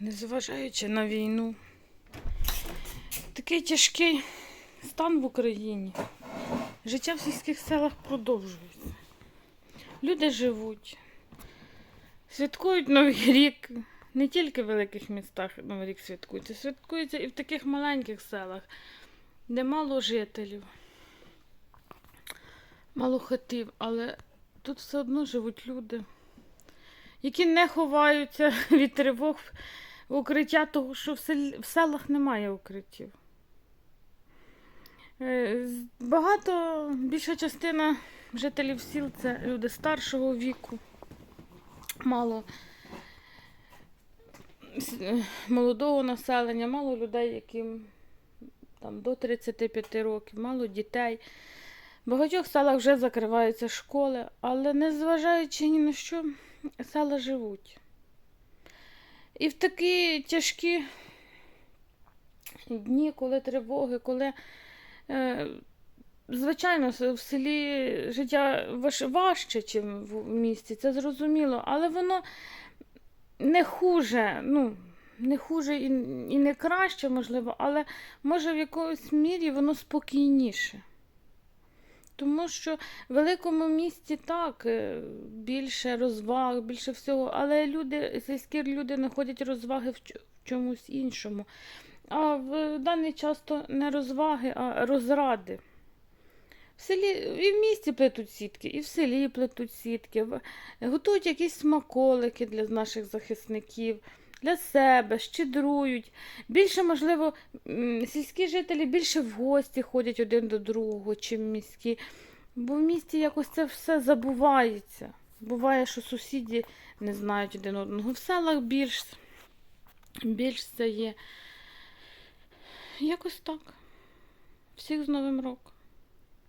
незважаючи на війну. Такий тяжкий стан в Україні. Життя в сільських селах продовжується. Люди живуть, святкують Новий рік. Не тільки в великих містах Новий рік святкується, святкується і в таких маленьких селах, де мало жителів, мало хатів, але тут все одно живуть люди, які не ховаються від тривог укриття, того що в, сел... в селах немає укриттів. Е, Багато, більша частина жителів сіл це люди старшого віку, мало е, молодого населення, мало людей, яким там, до 35 років, мало дітей. В багатьох селах вже закриваються школи, але незважаючи ні на що, села живуть. І в такі тяжкі дні, коли тривоги, коли, е, звичайно, в селі життя важче, ніж в місті, це зрозуміло, але воно не хуже, ну, не хуже і, і не краще, можливо, але може в якоїсь мірі воно спокійніше. Тому що в великому місті так, е, більше розваг, більше всього, але люди, сільські люди знаходять розваги в чо- в чомусь іншому. А в даний час то не розваги, а розради. В селі і в місті плетуть сітки, і в селі плетуть сітки, готують якісь смаколики для наших захисників, для себе, щедрують. Більше, можливо, сільські жителі більше в гості ходять один до другого, чим міські. Бо в місті якось це все забувається. Буває, що сусіди не знають один одного. В селах більш, більш це є. Якось так. Всіх з Новим роком.